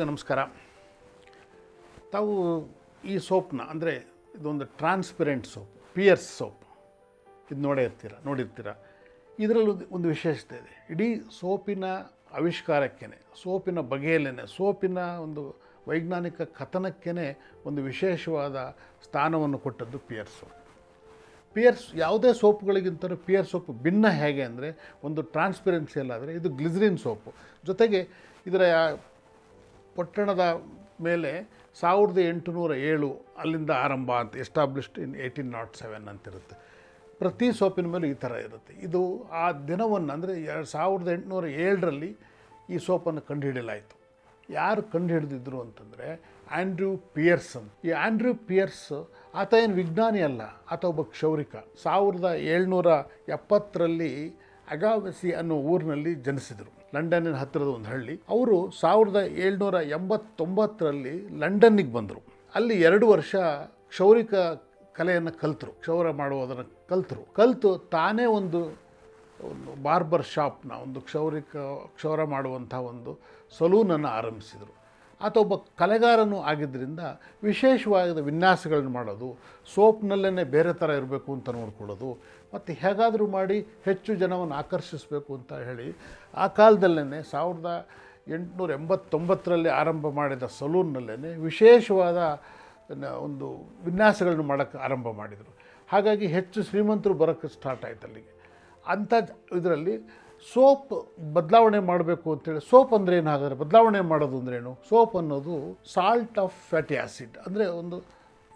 ಎಲ್ಲರಿಗೂ ನಮಸ್ಕಾರ. ತಾವು ಈ ಸೋಪ್ನ, ಅಂದರೆ ಇದೊಂದು ಟ್ರಾನ್ಸ್ಪರೆಂಟ್ ಸೋಪ್ ಪಿಯರ್ಸ್ ಸೋಪ್. ಇದು ನೋಡೇ ಇರ್ತೀರ, ನೋಡಿರ್ತೀರ? ಇದರಲ್ಲೂ ಒಂದು ವಿಶೇಷತೆ ಇದೆ. ಇಡೀ ಸೋಪಿನ ಆವಿಷ್ಕಾರಕ್ಕೇ ಸೋಪಿನ ಬಗೆಯಲ್ಲೇ ಸೋಪಿನ ಒಂದು ವೈಜ್ಞಾನಿಕ ಕಥನಕ್ಕೇ ಒಂದು ವಿಶೇಷವಾದ ಸ್ಥಾನವನ್ನು ಕೊಟ್ಟದ್ದು ಪಿಯರ್ ಸೋಪ್. ಪಿಯರ್ಸ್ ಯಾವುದೇ ಸೋಪ್ಗಳಿಗಿಂತಲೂ ಪಿಯರ್ ಸೋಪ್ ಭಿನ್ನ ಹೇಗೆ ಅಂದರೆ, ಒಂದು ಟ್ರಾನ್ಸ್ಪರೆನ್ಸಿ ಅಲ್ಲಾದರೆ ಇದು ಗ್ಲಿಸರಿನ್ ಸೋಪು. ಜೊತೆಗೆ ಇದರ ಪಟ್ಟಣದ ಮೇಲೆ ಸಾವಿರದ ಎಂಟುನೂರ ಏಳು ಅಲ್ಲಿಂದ ಆರಂಭ ಅಂತ established in eighteen naught seven ಅಂತಿರುತ್ತೆ. ಪ್ರತಿ ಸೋಪಿನ ಮೇಲೆ ಈ ಥರ ಇರುತ್ತೆ. ಇದು ಆ ದಿನವನ್ನು ಅಂದರೆ ಎರಡು ಸಾವಿರದ ಎಂಟುನೂರ ಏಳರಲ್ಲಿ ಈ ಸೋಪನ್ನು ಕಂಡುಹಿಡಿಯಲಾಯಿತು. ಯಾರು ಕಂಡುಹಿಡಿದಿದ್ರು ಅಂತಂದರೆ ಆ್ಯಂಡ್ರ್ಯೂ ಪಿಯರ್ಸ್ ಈ ಆ್ಯಂಡ್ರ್ಯೂ ಪಿಯರ್ಸ್ ಆತ ಏನು ವಿಜ್ಞಾನಿ ಅಲ್ಲ, ಆತ ಒಬ್ಬ ಕ್ಷೌರಿಕ. ಸಾವಿರದ ಏಳ್ನೂರ ಎಪ್ಪತ್ತರಲ್ಲಿ ಅಗಾವಸಿ ಅನ್ನೋ ಊರಿನಲ್ಲಿ ಜನಿಸಿದರು. ಲಂಡನ್ನಿನ ಹತ್ತಿರದ ಒಂದು ಹಳ್ಳಿ. ಅವರು ಸಾವಿರದ ಏಳ್ನೂರ ಎಂಬತ್ತೊಂಬತ್ತರಲ್ಲಿ ಲಂಡನ್ನಿಗೆ ಬಂದರು. ಅಲ್ಲಿ ಎರಡು ವರ್ಷ ಕ್ಷೌರಿಕ ಕಲೆಯನ್ನು ಕಲ್ತರು. ಕ್ಷೌರ ಮಾಡುವುದನ್ನು ಕಲ್ತರು. ಕಲಿತು ತಾನೇ ಒಂದು ಒಂದು ಬಾರ್ಬರ್ ಶಾಪ್ನ ಒಂದು ಕ್ಷೌರಿಕ, ಕ್ಷೌರ ಮಾಡುವಂಥ ಒಂದು ಸಲೂನನ್ನು ಆರಂಭಿಸಿದರು. ಆತ ಒಬ್ಬ ಕಲೆಗಾರನೂ ಆಗಿದ್ದರಿಂದ ವಿಶೇಷವಾದ ವಿನ್ಯಾಸಗಳನ್ನು ಮಾಡೋದು ಸೋಪ್ನಲ್ಲೇ ಬೇರೆ ಥರ ಇರಬೇಕು ಅಂತ ನೋಡ್ಕೊಳ್ಳೋದು, ಮತ್ತು ಹೇಗಾದರೂ ಮಾಡಿ ಹೆಚ್ಚು ಜನವನ್ನು ಆಕರ್ಷಿಸಬೇಕು ಅಂತ ಹೇಳಿ ಆ ಕಾಲದಲ್ಲೇ ಸಾವಿರದ ಎಂಟುನೂರ ಎಂಬತ್ತೊಂಬತ್ತರಲ್ಲಿ ಆರಂಭ ಮಾಡಿದ ಸಲೂನ್ನಲ್ಲೇ ವಿಶೇಷವಾದ ಒಂದು ವಿನ್ಯಾಸಗಳನ್ನು ಮಾಡೋಕ್ಕೆ ಆರಂಭ ಮಾಡಿದರು. ಹಾಗಾಗಿ ಹೆಚ್ಚು ಶ್ರೀಮಂತರು ಬರೋಕ್ಕೆ ಸ್ಟಾರ್ಟ್ ಆಯಿತು ಅಲ್ಲಿಗೆ ಅಂಥ ಇದರಲ್ಲಿ ಸೋಪ್ ಬದಲಾವಣೆ ಮಾಡಬೇಕು ಅಂತೇಳಿ, ಸೋಪ್ ಅಂದರೆ ಏನು ಹಾಗಾದರೆ ಬದಲಾವಣೆ ಮಾಡೋದು ಅಂದ್ರೇನು ಸೋಪ್ ಅನ್ನೋದು ಸಾಲ್ಟ್ ಆಫ್ ಫ್ಯಾಟಿ ಆ್ಯಸಿಡ್ ಅಂದರೆ ಒಂದು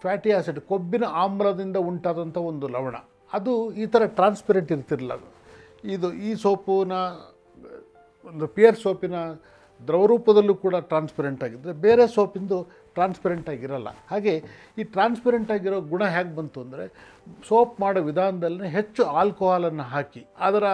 ಫ್ಯಾಟಿ ಆ್ಯಸಿಡ್ ಕೊಬ್ಬಿನ ಆಮ್ಲದಿಂದ ಉಂಟಾದಂಥ ಒಂದು ಲವಣ. ಅದು ಈ ಥರ ಟ್ರಾನ್ಸ್ಪರೆಂಟ್ ಇರ್ತಿರಲಿಲ್ಲ ಇದು ಈ ಸೋಪಿನ, ಒಂದು ಪಿಯರ್ ಸೋಪಿನ ದ್ರವರೂಪದಲ್ಲೂ ಕೂಡ ಟ್ರಾನ್ಸ್ಪರೆಂಟ್ ಆಗಿದ್ದರೆ ಬೇರೆ ಸೋಪಿಂದು ಟ್ರಾನ್ಸ್ಪರೆಂಟ್ ಆಗಿರಲ್ಲ. ಹಾಗೆ ಈ ಟ್ರಾನ್ಸ್ಪರೆಂಟ್ ಆಗಿರೋ ಗುಣ ಹೇಗೆ ಬಂತು ಅಂದರೆ, ಸೋಪ್ ಮಾಡೋ ವಿಧಾನದಲ್ಲಿ ಹೆಚ್ಚು ಆಲ್ಕೋಹಾಲನ್ನು ಹಾಕಿ, ಅದರ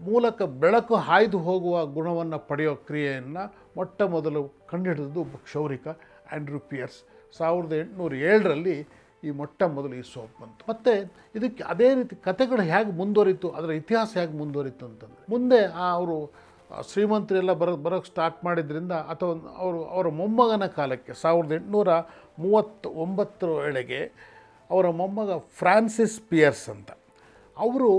ಮೂಲಕ ಬೆಳಕು ಹಾಯ್ದು ಹೋಗುವ ಗುಣವನ್ನು ಪಡೆಯೋ ಕ್ರಿಯೆಯನ್ನು ಮೊಟ್ಟ ಮೊದಲು ಕಂಡುಹಿಡಿದದ್ದು ಕ್ಷೌರಿಕ ಆ್ಯಂಡ್ರೂ ಪಿಯರ್ಸ್. ಸಾವಿರದ ಎಂಟುನೂರ ಏಳರಲ್ಲಿ ಈ ಮೊಟ್ಟ ಮೊದಲು ಈ ಸೋಪ್ ಬಂತು. ಮತ್ತು ಇದಕ್ಕೆ ಅದೇ ರೀತಿ ಕಥೆಗಳು ಹೇಗೆ ಮುಂದುವರಿತು, ಅದರ ಇತಿಹಾಸ ಹೇಗೆ ಮುಂದುವರಿತು ಅಂತಂದರೆ, ಮುಂದೆ ಆ ಅವರು ಶ್ರೀಮಂತರೆಲ್ಲ ಬರ ಬರೋಕ್ಕೆ ಸ್ಟಾರ್ಟ್ ಮಾಡಿದ್ರಿಂದ ಅಥವಾ ಅವರು, ಅವರ ಮೊಮ್ಮಗನ ಕಾಲಕ್ಕೆ ಸಾವಿರದ ಎಂಟುನೂರ ಮೂವತ್ತು ಒಂಬತ್ತರ ವೇಳೆಗೆ ಅವರ ಮೊಮ್ಮಗ ಫ್ರಾನ್ಸಿಸ್ ಪಿಯರ್ಸ್ ಅಂತ. ಅವರು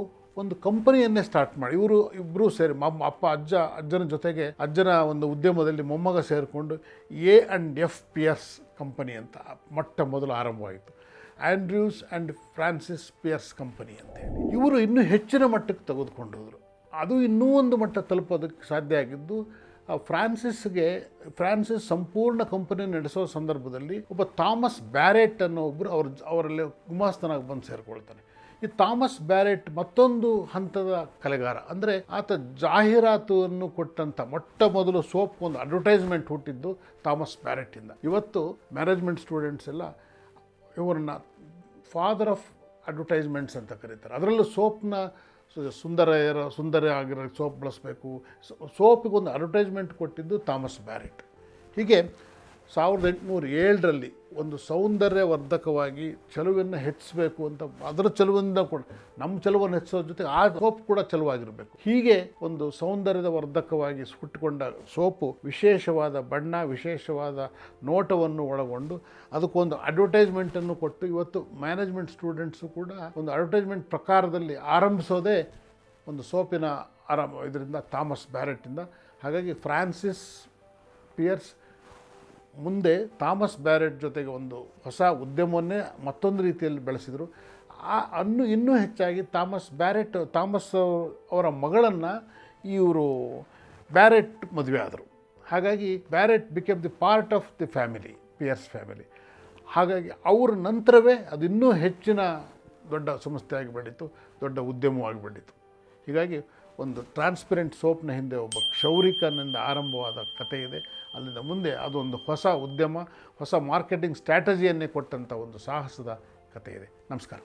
ಒಂದು ಕಂಪನಿಯನ್ನೇ ಸ್ಟಾರ್ಟ್ ಮಾಡಿ, ಇವರು ಇಬ್ಬರು ಸೇರಿ ಮಮ್ಮ ಅಪ್ಪ, ಅಜ್ಜ, ಅಜ್ಜನ ಜೊತೆಗೆ ಅಜ್ಜನ ಒಂದು ಉದ್ಯಮದಲ್ಲಿ ಮೊಮ್ಮಗ ಸೇರಿಕೊಂಡು A and F P S company ಅಂತ ಮೊಟ್ಟ ಮೊದಲು ಆರಂಭವಾಯಿತು. Andrews and Francis Pears company ಅಂತ ಹೇಳಿ. ಇವರು ಇನ್ನೂ ಹೆಚ್ಚಿನ ಮಟ್ಟಕ್ಕೆ ತೆಗೆದುಕೊಂಡಿದ್ರು ಅದು ಇನ್ನೂ ಒಂದು ಮಟ್ಟ ತಲುಪೋದಕ್ಕೆ ಸಾಧ್ಯ ಆಗಿದ್ದು ಫ್ರಾನ್ಸಿಸ್ಗೆ, ಫ್ರಾನ್ಸಿಸ್ ಸಂಪೂರ್ಣ ಕಂಪನಿ ನಡೆಸೋ ಸಂದರ್ಭದಲ್ಲಿ ಒಬ್ಬ ಥಾಮಸ್ ಬ್ಯಾರೆಟ್ ಅನ್ನೋ ಒಬ್ಬರು ಅವ್ರ, ಅವರಲ್ಲಿ ಗುಮಾಸ್ತನಾಗಿ ಬಂದು ಸೇರಿಕೊಳ್ತಾನೆ. ಈ ಥಾಮಸ್ ಬ್ಯಾರೆಟ್ ಮತ್ತೊಂದು ಹಂತದ ಕಲೆಗಾರ. ಅಂದರೆ ಆತ ಜಾಹೀರಾತನ್ನು ಕೊಟ್ಟಂಥ ಮೊಟ್ಟ ಮೊದಲು ಸೋಪ್ ಒಂದು ಅಡ್ವರ್ಟೈಸ್ಮೆಂಟ್ ಹುಟ್ಟಿದ್ದು ಥಾಮಸ್ ಬ್ಯಾರೆಟ್ಟಿಂದ. ಇವತ್ತು ಮ್ಯಾನೇಜ್ಮೆಂಟ್ ಸ್ಟೂಡೆಂಟ್ಸ್ ಎಲ್ಲ ಇವರನ್ನ ಫಾದರ್ ಆಫ್ ಅಡ್ವರ್ಟೈಸ್ಮೆಂಟ್ಸ್ ಅಂತ ಕರೀತಾರೆ. ಅದರಲ್ಲೂ ಸೋಪ್ನ ಸುಂದರ ಸುಂದರ ಆಗಿರೋ ಸೋಪ್ ಬಳಸಬೇಕು. ಸೋಪಿಗೊಂದು ಅಡ್ವರ್ಟೈಸ್ಮೆಂಟ್ ಕೊಟ್ಟಿದ್ದು ಥಾಮಸ್ ಬ್ಯಾರೆಟ್. ಹೀಗೆ ಸಾವಿರದ ಎಂಟುನೂರ ಏಳರಲ್ಲಿ ಒಂದು ಸೌಂದರ್ಯವರ್ಧಕವಾಗಿ ಚಲುವನ್ನು ಹೆಚ್ಚಿಸಬೇಕು ಅಂತ ಅದರ ಚಲುವಿಂದ ಕೂಡ, ನಮ್ಮ ಚಲುವನ್ನು ಹೆಚ್ಚಿಸೋ ಜೊತೆ ಆ ಸೋಪ್ ಕೂಡ ಚಲುವಾಗಿರಬೇಕು. ಹೀಗೆ ಒಂದು ಸೌಂದರ್ಯದ ವರ್ಧಕವಾಗಿ ಸುಟ್ಟುಕೊಂಡ ಸೋಪು ವಿಶೇಷವಾದ ಬಣ್ಣ, ವಿಶೇಷವಾದ ನೋಟವನ್ನು ಒಳಗೊಂಡು ಅದಕ್ಕೊಂದು ಅಡ್ವರ್ಟೈಸ್ಮೆಂಟನ್ನು ಕೊಟ್ಟು ಇವತ್ತು ಮ್ಯಾನೇಜ್ಮೆಂಟ್ ಸ್ಟೂಡೆಂಟ್ಸು ಕೂಡ ಒಂದು ಅಡ್ವರ್ಟೈಸ್ಮೆಂಟ್ ಪ್ರಕಾರದಲ್ಲಿ ಆರಂಭಿಸೋದೇ ಒಂದು ಸೋಪಿನ ಆರಂಭ ಇದರಿಂದ, ಥಾಮಸ್ ಬ್ಯಾರೆಟ್ಟಿಂದ. ಹಾಗಾಗಿ ಫ್ರಾನ್ಸಿಸ್ ಪಿಯರ್ಸ್ ಮುಂದೆ ಥಾಮಸ್ ಬ್ಯಾರೆಟ್ ಜೊತೆಗೆ ಒಂದು ಹೊಸ ಉದ್ಯಮವನ್ನೇ ಮತ್ತೊಂದು ರೀತಿಯಲ್ಲಿ ಬೆಳೆಸಿದರು. ಆ ಅನ್ನು ಇನ್ನೂ ಹೆಚ್ಚಾಗಿ ಥಾಮಸ್ ಬ್ಯಾರೆಟ್, ಥಾಮಸ್ ಅವರ ಮಗಳನ್ನು ಇವರು ಬ್ಯಾರೆಟ್ ಮದುವೆ ಆದರು. ಹಾಗಾಗಿ Barratt became the part of the family Pears family ಹಾಗಾಗಿ ಅವ್ರ ನಂತರವೇ ಅದು ಇನ್ನೂ ಹೆಚ್ಚಿನ ದೊಡ್ಡ ಸಂಸ್ಥೆಯಾಗಿ ಬೆಳೀತು, ದೊಡ್ಡ ಉದ್ಯಮವಾಗಿಬಿಟ್ಟಿತ್ತು ಹೀಗಾಗಿ ಒಂದು ಟ್ರಾನ್ಸ್ಪರೆಂಟ್ ಸೋಪ್ನ ಹಿಂದೆ ಒಬ್ಬ ಕ್ಷೌರಿಕನಿಂದ ಆರಂಭವಾದ ಕಥೆ ಇದೆ. ಅಲ್ಲಿಂದ ಮುಂದೆ ಅದೊಂದು ಹೊಸ ಉದ್ಯಮ, ಹೊಸ ಮಾರ್ಕೆಟಿಂಗ್ ಸ್ಟ್ರಾಟಜಿಯನ್ನೇ ಕೊಟ್ಟಂಥ ಒಂದು ಸಾಹಸದ ಕಥೆ ಇದೆ. ನಮಸ್ಕಾರ.